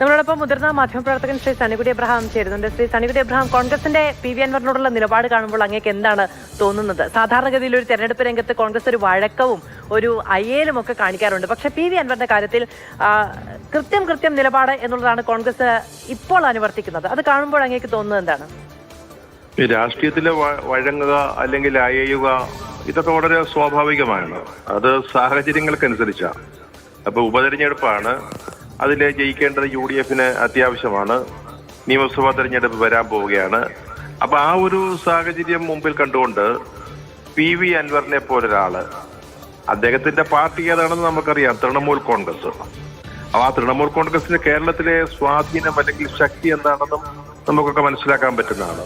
നമ്മളോടൊപ്പം മുതിർന്ന മാധ്യമപ്രവർത്തകൻ ശ്രീ സണികുടി എബ്രഹാം ചേരുന്നുണ്ട്. ശ്രീ സണികുടി എബ്രഹാം കോൺഗ്രസിന്റെ പി വി അൻവറിനോടുള്ള നിലപാട് കാണുമ്പോൾ അങ്ങേക്ക് എന്താണ് തോന്നുന്നത്? സാധാരണഗതിയിൽ ഒരു തെരഞ്ഞെടുപ്പ് രംഗത്ത് കോൺഗ്രസ് ഒരു വഴക്കവും ഒരു അയ്യലും ഒക്കെ കാണിക്കാറുണ്ട്. പക്ഷെ പി വി അൻവറിന്റെ കാര്യത്തിൽ കൃത്യം കൃത്യം നിലപാട് എന്നുള്ളതാണ് കോൺഗ്രസ് ഇപ്പോൾ അനുവർത്തിക്കുന്നത്. അത് കാണുമ്പോൾ അങ്ങേക്ക് തോന്നുന്നത് എന്താണ്? രാഷ്ട്രീയത്തിലെ വഴങ്ങുക അല്ലെങ്കിൽ അയയുക ഇതൊക്കെ വളരെ സ്വാഭാവികമാണ്. അത് സാഹചര്യങ്ങൾക്കനുസരിച്ചാണ്. അപ്പൊ ഉപതെരഞ്ഞെടുപ്പാണ് അതിൽ ജയിക്കേണ്ടത് യു ഡി എഫിന് അത്യാവശ്യമാണ്. നിയമസഭാ തെരഞ്ഞെടുപ്പ് വരാൻ പോവുകയാണ്. അപ്പൊ ആ ഒരു സാഹചര്യം മുമ്പിൽ കണ്ടുകൊണ്ട് പി വി അൻവറിനെ പോലൊരാൾ അദ്ദേഹത്തിന്റെ പാർട്ടി ഏതാണെന്ന് നമുക്കറിയാം തൃണമൂൽ കോൺഗ്രസ്. അപ്പൊ ആ തൃണമൂൽ കോൺഗ്രസിന്റെ കേരളത്തിലെ സ്വാധീനം അല്ലെങ്കിൽ ശക്തി എന്താണെന്നും നമുക്കൊക്കെ മനസ്സിലാക്കാൻ പറ്റുന്നതാണ്.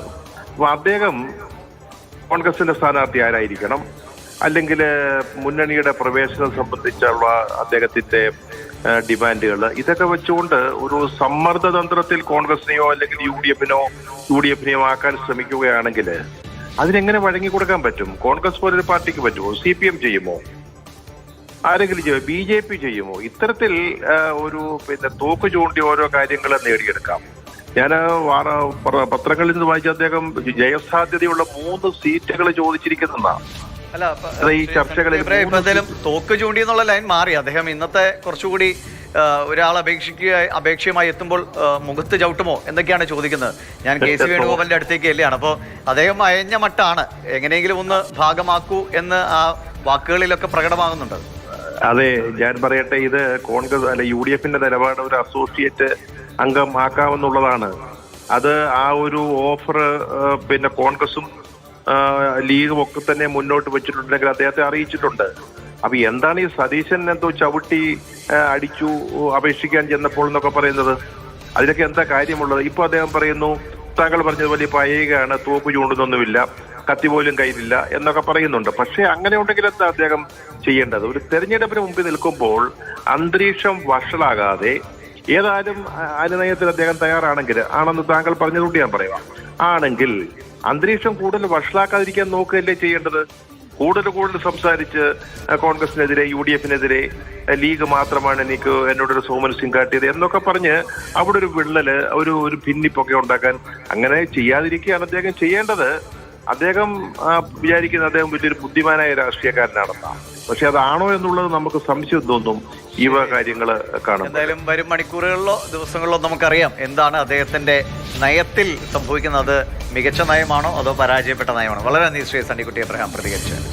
അപ്പൊ അദ്ദേഹം കോൺഗ്രസിന്റെ സ്ഥാനാർത്ഥി ആരായിരിക്കണം? അല്ലെങ്കിൽ മുന്നണിയുടെ പ്രവേശനം സംബന്ധിച്ചുള്ള അദ്ദേഹത്തിന്റെ ഡിമാൻഡുകൾ ഇതൊക്കെ വെച്ചുകൊണ്ട് ഒരു സമ്മർദ്ദ തന്ത്രത്തിൽ കോൺഗ്രസിനെയോ അല്ലെങ്കിൽ യു ഡി എഫിനോ യു ഡി എഫിനെയോ ആക്കാൻ ശ്രമിക്കുകയാണെങ്കിൽ അതിനെങ്ങനെ വഴങ്ങി കൊടുക്കാൻ പറ്റും? കോൺഗ്രസ് പോലൊരു പാർട്ടിക്ക് പറ്റുമോ? സി പി എം ചെയ്യുമോ? ആരെങ്കിലും ചെയ്യുമോ? ബി ജെ പി ചെയ്യുമോ? ഇത്തരത്തിൽ ഒരു പിന്നെ തോക്ക് ചൂണ്ടി ഓരോ കാര്യങ്ങൾ നേടിയെടുക്കാം. ഞാൻ പത്രങ്ങളിൽ നിന്ന് വായിച്ച അദ്ദേഹം ജയസാധ്യതയുള്ള മൂന്ന് സീറ്റുകൾ ചോദിച്ചിരിക്കുന്നതാണ് അല്ല അപ്പൊ, അത് ഈ ചർച്ചകളിൽ ഇപ്പൊ എന്തായാലും തോക്ക് ചൂണ്ടി എന്നുള്ള ലൈൻ മാറി. അദ്ദേഹം ഇന്നത്തെ കുറച്ചുകൂടി ഒരാൾ അപേക്ഷിക്കുക അപേക്ഷയുമായി എത്തുമ്പോൾ മുഖത്ത് ചവിട്ടുമോ എന്നൊക്കെയാണ് ചോദിക്കുന്നത്. ഞാൻ കെ സി വേണുഗോപാലിന്റെ അടുത്തേക്ക് അല്ലെയാണ് അപ്പോൾ അദ്ദേഹം അയഞ്ഞ മട്ടാണ്. എങ്ങനെയെങ്കിലും ഒന്ന് ഭാഗമാക്കൂ എന്ന് ആ വാക്കുകളിലൊക്കെ പ്രകടമാകുന്നുണ്ട്. അതെ ഞാൻ പറയട്ടെ ഇത് കോൺഗ്രസ് അല്ല യു ഡി എഫിന്റെ നിലപാട് ഒരു അസോസിയേറ്റ് അംഗം ആക്കാമെന്നുള്ളതാണ് അത് ആ ഒരു ഓഫർ പിന്നെ കോൺഗ്രസും ലീഗും ഒക്കെ തന്നെ മുന്നോട്ട് വെച്ചിട്ടുണ്ടെങ്കിൽ അദ്ദേഹത്തെ അറിയിച്ചിട്ടുണ്ട്. അപ്പൊ എന്താണ് ഈ സതീശൻ എന്തോ ചവിട്ടി അടിച്ചു അപേക്ഷിക്കാൻ ചെന്നപ്പോൾ എന്നൊക്കെ പറയുന്നത്? അതിലൊക്കെ എന്താ കാര്യമുള്ളത്? ഇപ്പൊ അദ്ദേഹം പറയുന്നു താങ്കൾ പറഞ്ഞതുപോലെ ഇപ്പൊ അയയുകയാണ് തോപ്പ് ചൂണ്ടുന്നൊന്നുമില്ല കത്തി പോലും കയ്യിലില്ല എന്നൊക്കെ പറയുന്നുണ്ട്. പക്ഷേ അങ്ങനെ ഉണ്ടെങ്കിൽ എന്താ അദ്ദേഹം ചെയ്യേണ്ടത്? ഒരു തെരഞ്ഞെടുപ്പിന് മുമ്പിൽ നിൽക്കുമ്പോൾ അന്തരീക്ഷം വഷളാകാതെ ഏതായാലും അനുനയത്തിൽ അദ്ദേഹം തയ്യാറാണെങ്കിൽ ആണെന്ന് താങ്കൾ പറഞ്ഞതുകൊണ്ട് ഞാൻ പറയാം ആണെങ്കിൽ അന്തരീക്ഷം കൂടുതൽ വഷളാക്കാതിരിക്കാൻ നോക്കുകയല്ലേ ചെയ്യേണ്ടത്? കൂടുതൽ കൂടുതൽ സംസാരിച്ച് കോൺഗ്രസിനെതിരെ യു ഡി എഫിനെതിരെ ലീഗ് മാത്രമാണ് എനിക്ക് എന്നോടൊരു സിംഗ് കാട്ടിയത് എന്നൊക്കെ പറഞ്ഞ് അവിടെ ഒരു വിള്ളൽ ഒരു ഒരു ഭിന്നിപ്പൊക്കെ ഉണ്ടാക്കാൻ അങ്ങനെ ചെയ്യാതിരിക്കുകയാണ് അദ്ദേഹം ചെയ്യേണ്ടത്. അദ്ദേഹം വിചാരിക്കുന്ന അദ്ദേഹം വലിയൊരു ബുദ്ധിമാനായ രാഷ്ട്രീയക്കാരനാണെന്നാണ്. പക്ഷെ അതാണോ എന്നുള്ളത് നമുക്ക് സംശയം തോന്നും. ഈ കാര്യങ്ങൾ കാണും എന്തായാലും വരും മണിക്കൂറുകളിലോ ദിവസങ്ങളിലോ നമുക്കറിയാം എന്താണ് അദ്ദേഹത്തിന്റെ നയത്തിൽ സംഭവിക്കുന്നത്. മികച്ച നയമാണോ അതോ പരാജയപ്പെട്ട നയമാണോ? വളരെ നന്ദി ശ്രീ സണ്ണിക്കുട്ടി അബ്രഹാം പ്രതികരിച്ചത്